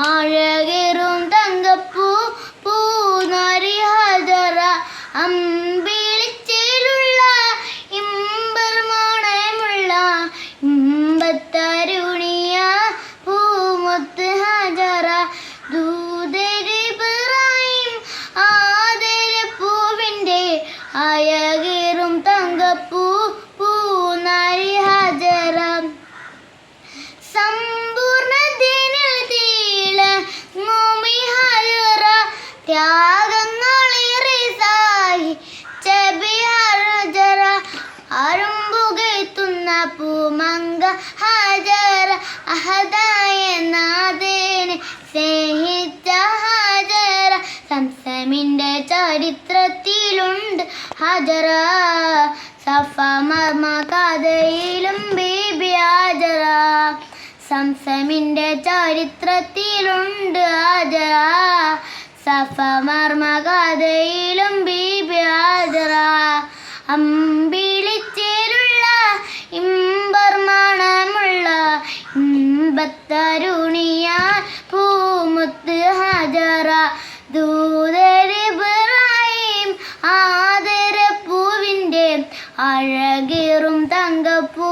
அழகெரும் தங்கப்பூ பூ நரி ஹதரா அம் ത്യാഗങ്ങളേറെ ചരിത്രത്തിലുണ്ട് ഹജറ. സഫ മർമ കഥയിലും ബീബി ഹാജറ ചരിത്രത്തിലുണ്ട് ജാഫമാർ അമ്പിളിച്ചേരുള്ള ഇമ്പർമാണമുള്ള ഇമ്പത്തരുണിയ പൂമുത്ത് ഹാജറ. ദൂതരിബ്രായും ആദരപ്പൂവിന്റെ അഴകേറും തങ്കപ്പൂ